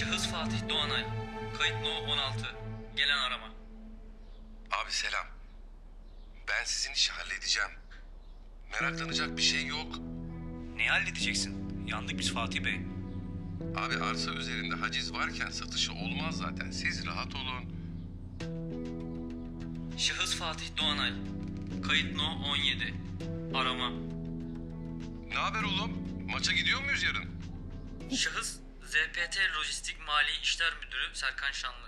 Şahıs Fatih Doğanay. Kayıt No 16. Gelen arama. Abi selam. Ben sizin işi halledeceğim. Meraklanacak bir şey yok. Ne halledeceksin? Yandık biz Fatih Bey. Abi arsa üzerinde haciz varken satışı olmaz zaten. Siz rahat olun. Şahıs Fatih Doğanay. Kayıt No 17. Arama. Ne haber oğlum? Maça gidiyor muyuz yarın? Şahıs ZPT Lojistik Mali İşler Müdürü Serkan Şanlı.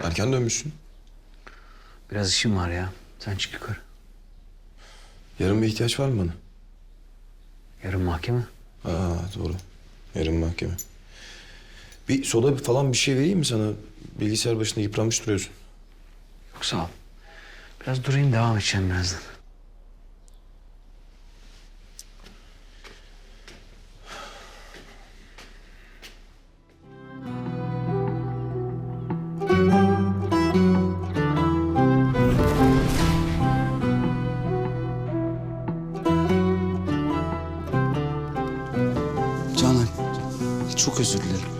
Erken dönmüşsün. Biraz işim var ya. Sen çık yukarı. Yarın bir ihtiyaç var mı bana? Yarın mahkeme. Aa doğru. Yarın mahkeme. Bir soda falan bir şey vereyim mi sana? Bilgisayar başında yıpranmış duruyorsun. Yok sağ ol. Biraz durayım devam edeceğim birazdan. Canan, çok özür dilerim.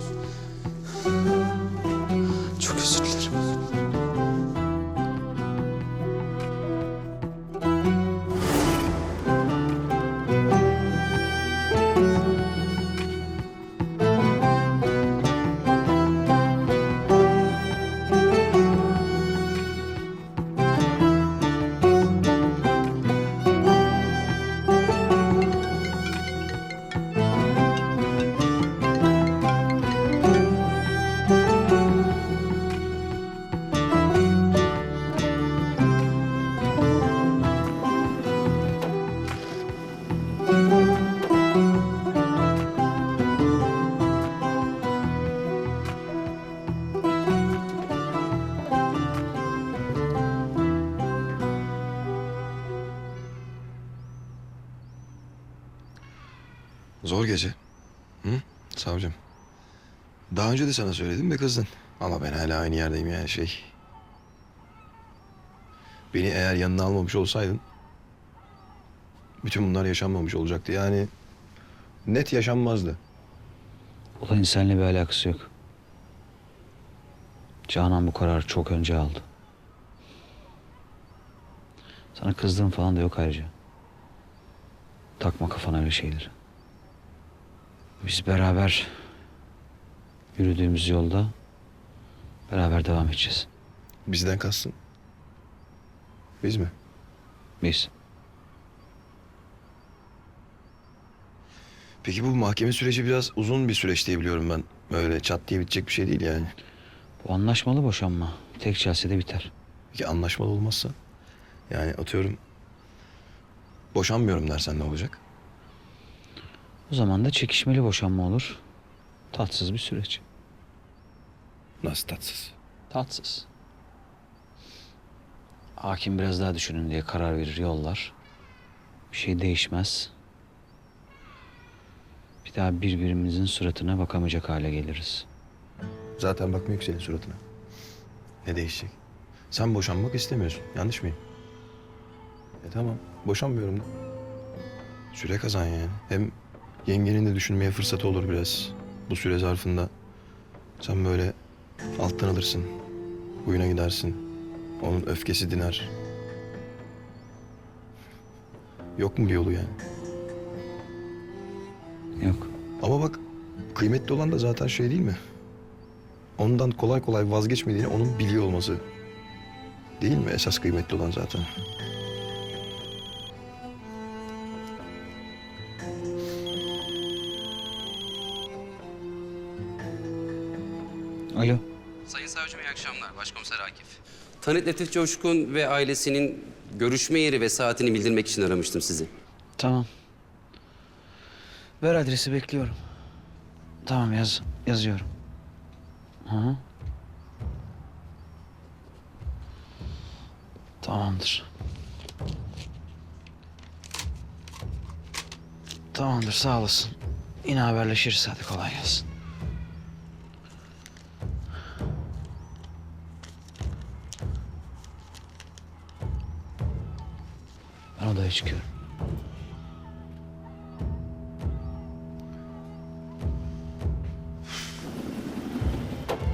Zor gece. Hı? Savcım. Daha önce de sana söyledim ve kızdın. Ama ben hala aynı yerdeyim yani şey. Beni eğer yanına almamış olsaydın... ...bütün bunlar yaşanmamış olacaktı. Yani net yaşanmazdı. Olayın seninle bir alakası yok. Canan bu kararı çok önce aldı. Sana kızdığım falan da yok ayrıca. Takma kafana öyle şeyleri. Biz beraber yürüdüğümüz yolda beraber devam edeceğiz. Bizden kastın. Biz mi? Biz. Peki bu mahkeme süreci biraz uzun bir süreç diye biliyorum ben. Böyle çat diye bitecek bir şey değil yani. Bu anlaşmalı boşanma. Tek celsede biter. Peki anlaşmalı olmazsa? Yani atıyorum... Boşanmıyorum dersen ne olacak? O zaman da çekişmeli boşanma olur. Tatsız bir süreç. Nasıl tatsız? Tatsız. Hakim biraz daha düşünün diye karar verir yollar. Bir şey değişmez. Bir daha birbirimizin suratına bakamayacak hale geliriz. Zaten bakmıyor ki senin suratına. Ne değişecek? Sen boşanmak istemiyorsun. Yanlış mıyım? E tamam. Boşanmıyorum da. Süre kazan yani. Hem yengenin de düşünmeye fırsatı olur biraz. Bu süre zarfında. Sen böyle alttan alırsın. Huyuna gidersin. Onun öfkesi diner. Yok mu bir yolu yani? Yok. Ama bak kıymetli olan da zaten şey değil mi? Ondan kolay kolay vazgeçmediğini onun biliyor olması. Değil mi esas kıymetli olan zaten? Alo. Sayın Savcım iyi akşamlar. Başkomiser Akif. Tanık Latif Coşkun ve ailesinin görüşme yeri ve saatini bildirmek için aramıştım sizi. Tamam. Ver adresi bekliyorum. Tamam yaz yazıyorum. Hı hı. Tamamdır. Tamamdır sağ olasın. Yine haberleşiriz hadi kolay gelsin. Odaya çıkıyorum.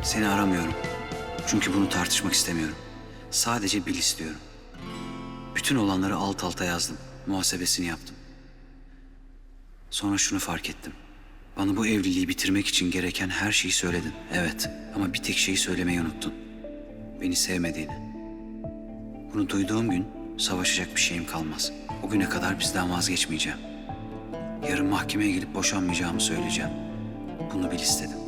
Seni aramıyorum. Çünkü bunu tartışmak istemiyorum. Sadece bil istiyorum. Bütün olanları alt alta yazdım. Muhasebesini yaptım. Sonra şunu fark ettim. Bana bu evliliği bitirmek için gereken her şeyi söyledin. Evet ama bir tek şeyi söylemeyi unuttun. Beni sevmediğini. Bunu duyduğum gün savaşacak bir şeyim kalmaz. O güne kadar bizden vazgeçmeyeceğim. Yarın mahkemeye gelip boşanmayacağımı söyleyeceğim. Bunu bil istedim.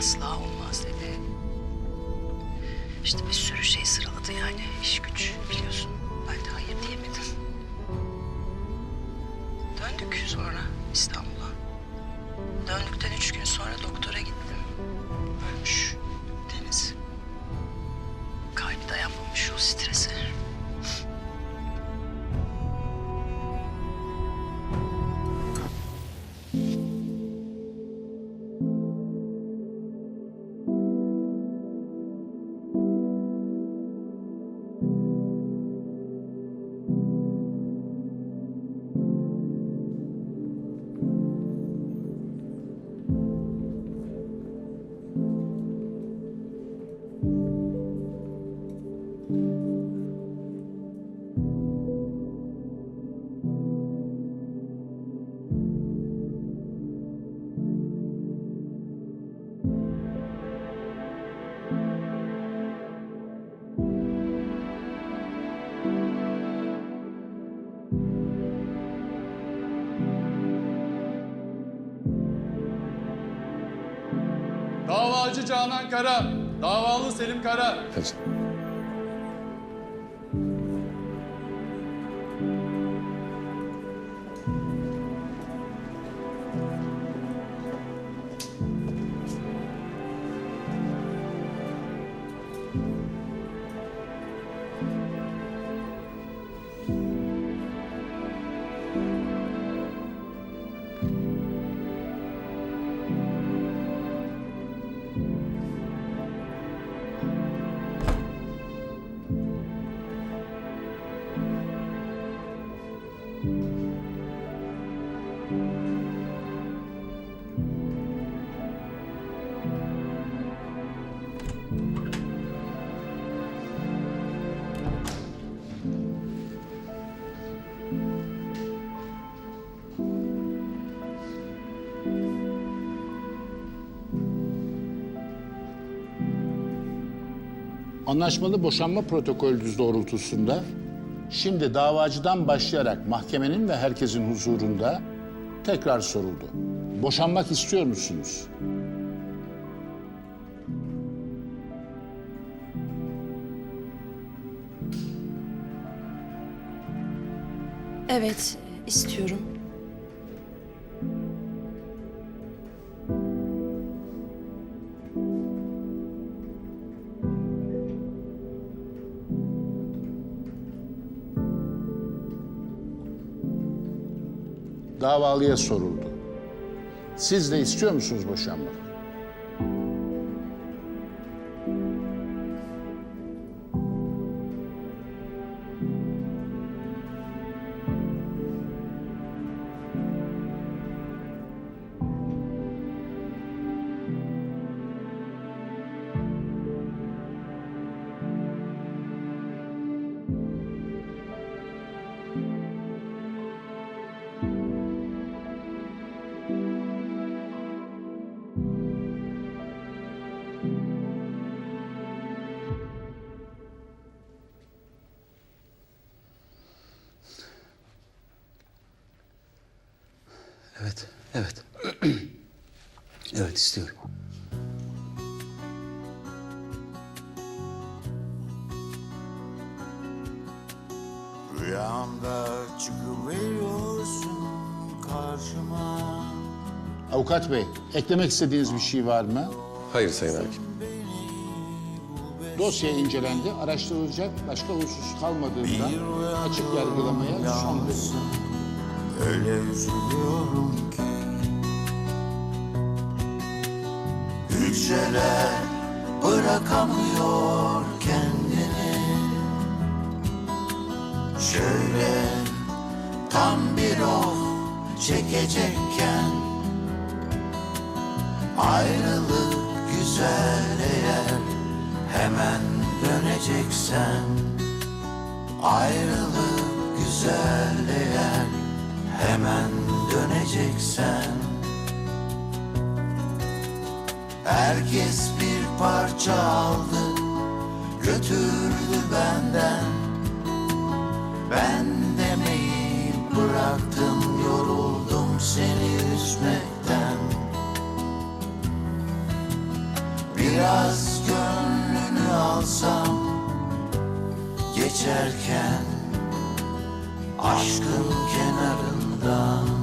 Asla olmaz dedi. İşte bir sürü şey sıraladı yani iş güç biliyorsun. Ben de hayır diyemedim. Döndük sonra İstanbul'a. Döndükten üç gün sonra doktora gittim. Ölmüş Deniz. Kalbi dayanmamış o strese. Davacı Canan Kara, davalı Selim Kara. Anlaşmalı boşanma protokolü doğrultusunda şimdi davacıdan başlayarak mahkemenin ve herkesin huzurunda tekrar soruldu. Boşanmak istiyor musunuz? Evet, istiyorum. Davalıya soruldu. Siz de istiyor musunuz boşanmak? Evet. evet istiyorum. Rüyamda çıkıveriyorsun karşıma Avukat bey, eklemek istediğiniz bir şey var mı? Hayır Sayın Hakim. Dosya incelendi, araştırılacak başka husus kalmadığında açık yargılamaya son verildi. Öyle üzülüyorum Hücreler bırakamıyor kendini. Şöyle tam bir oh çekecekken Ayrılık güzel eğer hemen döneceksen. Ayrılık güzel eğer hemen döneceksen Herkes bir parça aldı götürdü benden. Ben demeyi bıraktım yoruldum seni üzmekten. Biraz gönlünü alsam geçerken aşkın kenarından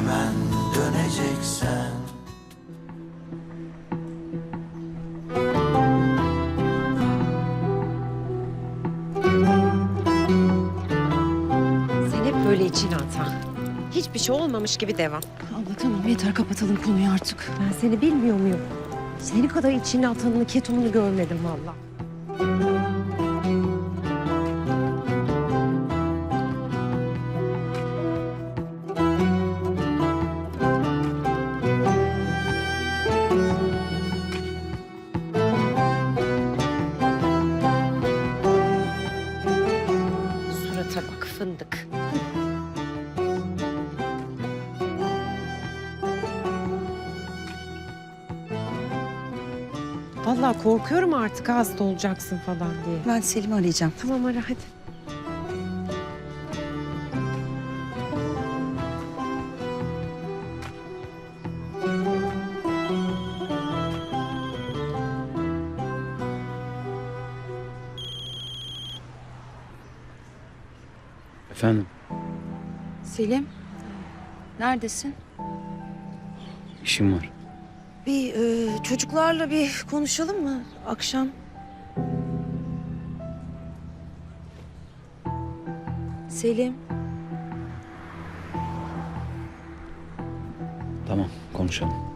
hemen döneceksen Sen hep böyle içine atan. Hiçbir şey olmamış gibi devam. Abla tamam yeter kapatalım konuyu artık. Ben seni bilmiyor muyum? Seni kadar içine atanını, ketumunu görmedim valla. Vallahi korkuyorum artık hasta olacaksın falan diye. Ben Selim'i arayacağım. Tamam ara hadi. Efendim? Selim neredesin? işim var. Bir e, çocuklarla bir konuşalım mı akşam? Selim Tamam konuşalım.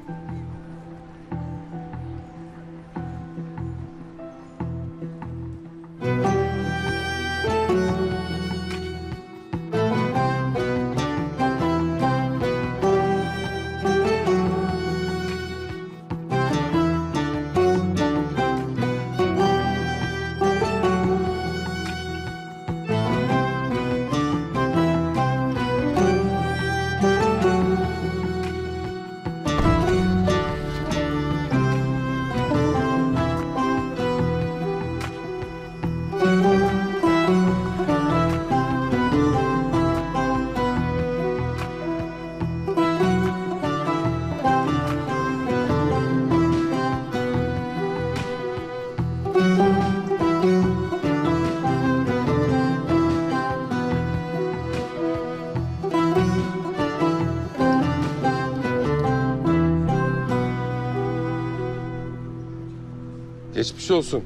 Geçmiş olsun.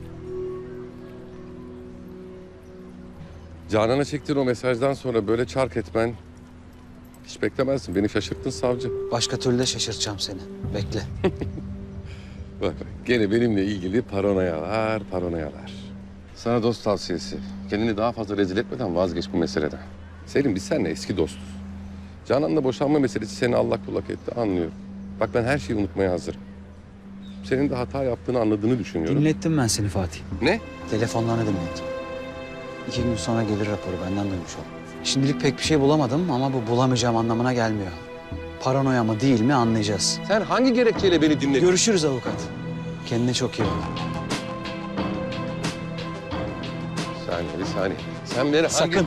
Canan'a çektiğin o mesajdan sonra böyle çark etmen hiç beklemezsin. Beni şaşırttın savcı. Başka türlü de şaşırtacağım seni. Bekle. Bak bak gene benimle ilgili paranoyalar, paranoyalar. Sana dost tavsiyesi. Kendini daha fazla rezil etmeden vazgeç bu meseleden. Selim biz seninle eski dostuz. Canan'la boşanma meselesi seni allak bullak etti anlıyorum. Bak ben her şeyi unutmaya hazırım. Senin de hata yaptığını anladığını düşünüyorum. Dinlettim ben seni Fatih. Ne? Telefonlarını dinlettim. İki gün sonra gelir raporu benden duymuş ol. Şimdilik pek bir şey bulamadım ama bu bulamayacağım anlamına gelmiyor. Paranoya mı değil mi anlayacağız. Sen hangi gerekçeyle beni dinledin? Görüşürüz avukat. Kendine çok iyi bak. Bir saniye, bir saniye. Sen beni hangi... Sakın.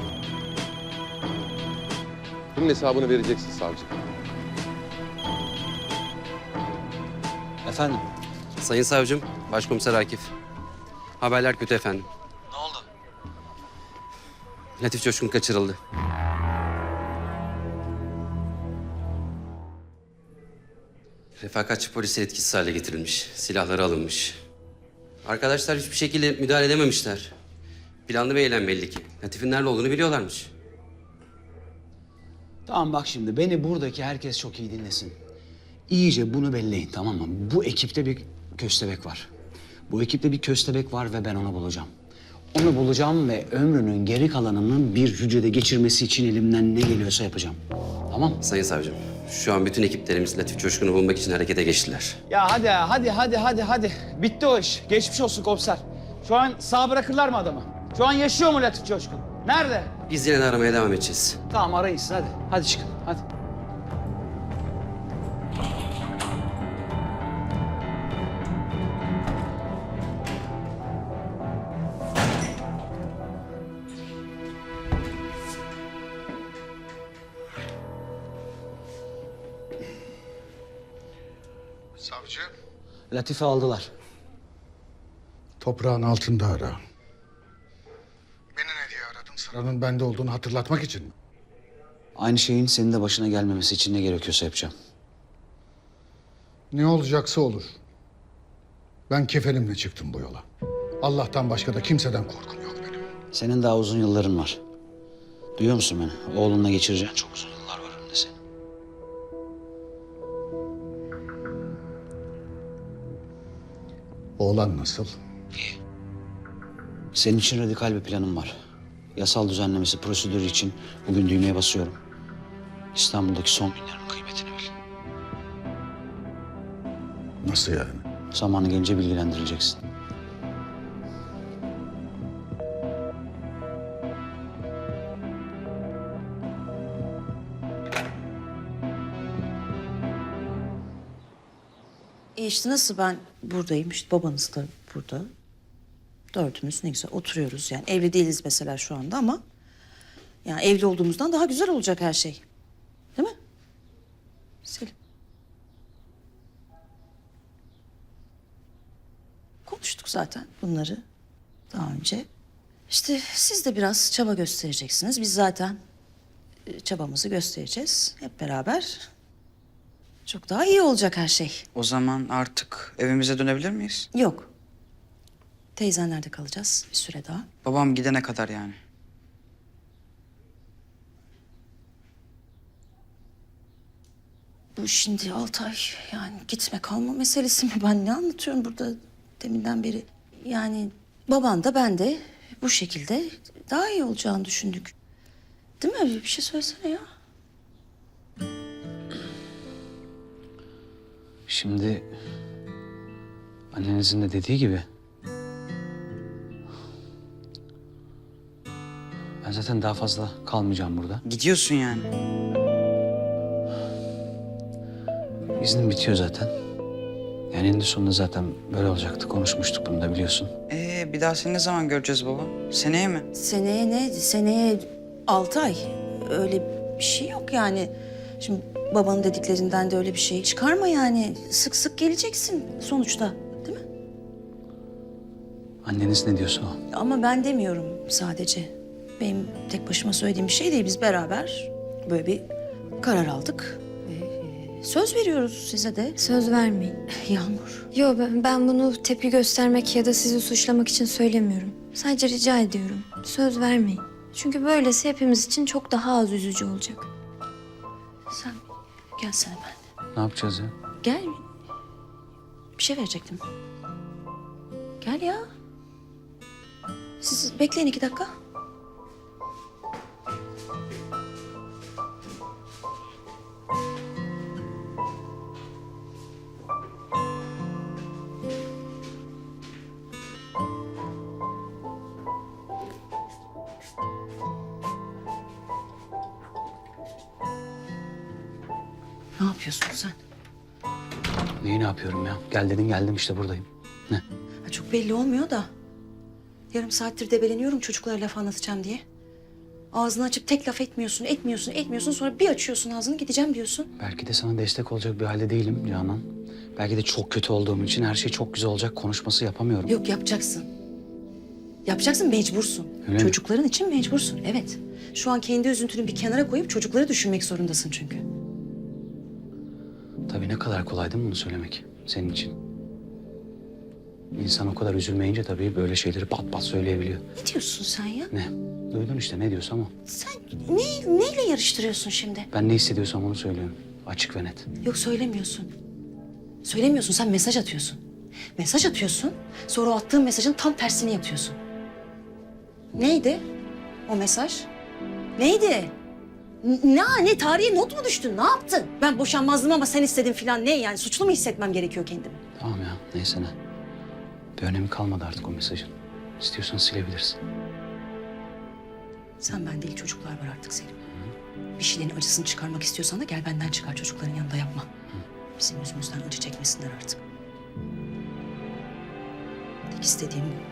Bunun hesabını vereceksin savcı. Efendim? Sayın savcım, başkomiser Akif. Haberler kötü efendim. Ne oldu? Latif Coşkun kaçırıldı. Refakatçi polisi etkisiz hale getirilmiş. Silahları alınmış. Arkadaşlar hiçbir şekilde müdahale edememişler. Planlı bir eylem belli ki. Latif'in nerede olduğunu biliyorlarmış. Tamam bak şimdi beni buradaki herkes çok iyi dinlesin. İyice bunu belleyin tamam mı? Bu ekipte bir köstebek var. Bu ekipte bir köstebek var ve ben onu bulacağım. Onu bulacağım ve ömrünün geri kalanını bir hücrede geçirmesi için elimden ne geliyorsa yapacağım. Tamam? Sayın savcım, şu an bütün ekiplerimiz Latif Coşkun'u bulmak için harekete geçtiler. Ya hadi hadi hadi hadi hadi. Bitti o iş. Geçmiş olsun komiser. Şu an sağ bırakırlar mı adamı? Şu an yaşıyor mu Latif Coşkun? Nerede? Biz yine de aramaya devam edeceğiz. Tamam arayın siz hadi. Hadi çıkın hadi. Latife aldılar. Toprağın altında ara. Beni ne diye aradın? Sıranın bende olduğunu hatırlatmak için mi? Aynı şeyin senin de başına gelmemesi için ne gerekiyorsa yapacağım. Ne olacaksa olur. Ben kefenimle çıktım bu yola. Allah'tan başka da kimseden korkum yok benim. Senin daha uzun yılların var. Duyuyor musun beni? Oğlunla geçireceğin çok uzun Oğlan nasıl? Senin için radikal bir planım var. Yasal düzenlemesi prosedürü için bugün düğmeye basıyorum. İstanbul'daki son günlerin kıymetini bil. Nasıl yani? Zamanı gelince bilgilendirileceksin. E işte nasıl ben buradayım işte babanız da burada. Dördümüz ne güzel oturuyoruz yani evli değiliz mesela şu anda ama yani evli olduğumuzdan daha güzel olacak her şey. Değil mi? Selim. Konuştuk zaten bunları daha önce. İşte siz de biraz çaba göstereceksiniz. Biz zaten e, çabamızı göstereceğiz hep beraber. Çok daha iyi olacak her şey. O zaman artık evimize dönebilir miyiz? Yok. Teyzenlerde kalacağız bir süre daha. Babam gidene kadar yani. Bu şimdi Altay yani gitme kalma meselesi mi? Ben ne anlatıyorum burada deminden beri? Yani baban da ben de bu şekilde daha iyi olacağını düşündük. Değil mi? Bir şey söylesene ya. Şimdi annenizin de dediği gibi ben zaten daha fazla kalmayacağım burada. Gidiyorsun yani. İznim bitiyor zaten. Yani eninde sonunda zaten böyle olacaktı. Konuşmuştuk bunu da biliyorsun. Ee bir daha seni ne zaman göreceğiz baba? Seneye mi? Seneye ne? Seneye altı ay. Öyle bir şey yok yani. Şimdi babanın dediklerinden de öyle bir şey çıkarma yani. Sık sık geleceksin sonuçta. Değil mi? Anneniz ne diyorsa o. Ama ben demiyorum sadece. Benim tek başıma söylediğim bir şey değil. Biz beraber böyle bir karar aldık. Ve e, söz veriyoruz size de. Söz vermeyin. Yağmur. Yo ben, ben bunu tepki göstermek ya da sizi suçlamak için söylemiyorum. Sadece rica ediyorum. Söz vermeyin. Çünkü böylesi hepimiz için çok daha az üzücü olacak. Sen gelsene ben. Ne yapacağız ya? Gel. Bir şey verecektim. Gel ya. Siz bekleyin iki dakika. Gel dedin geldim işte buradayım. Ne? Ha, çok belli olmuyor da. Yarım saattir debeleniyorum çocuklara laf anlatacağım diye. Ağzını açıp tek laf etmiyorsun, etmiyorsun, etmiyorsun. Sonra bir açıyorsun ağzını gideceğim diyorsun. Belki de sana destek olacak bir halde değilim Canan. Belki de çok kötü olduğum için her şey çok güzel olacak konuşması yapamıyorum. Yok yapacaksın. Yapacaksın mecbursun. Öyle mi? Çocukların için mecbursun evet. Şu an kendi üzüntünü bir kenara koyup çocukları düşünmek zorundasın çünkü. Tabii ne kadar kolay değil mi bunu söylemek senin için? İnsan o kadar üzülmeyince tabii böyle şeyleri pat pat söyleyebiliyor. Ne diyorsun sen ya? Ne? Duydun işte ne diyorsam o. Sen ne, neyle yarıştırıyorsun şimdi? Ben ne hissediyorsam onu söylüyorum. Açık ve net. Yok söylemiyorsun. Söylemiyorsun sen mesaj atıyorsun. Mesaj atıyorsun sonra o attığın mesajın tam tersini yapıyorsun. Neydi o mesaj? Neydi? Ne, ne tarihe not mu düştün? Ne yaptın? Ben boşanmazdım ama sen istedin falan ne yani? Suçlu mu hissetmem gerekiyor kendimi? Tamam ya neyse ne. Bir önemi kalmadı artık o mesajın. İstiyorsan silebilirsin. Sen ben değil çocuklar var artık Selim. Hı. Bir şeylerin acısını çıkarmak istiyorsan da gel benden çıkar çocukların yanında yapma. Hı. Bizim yüzümüzden acı çekmesinler artık. Tek istediğim bu.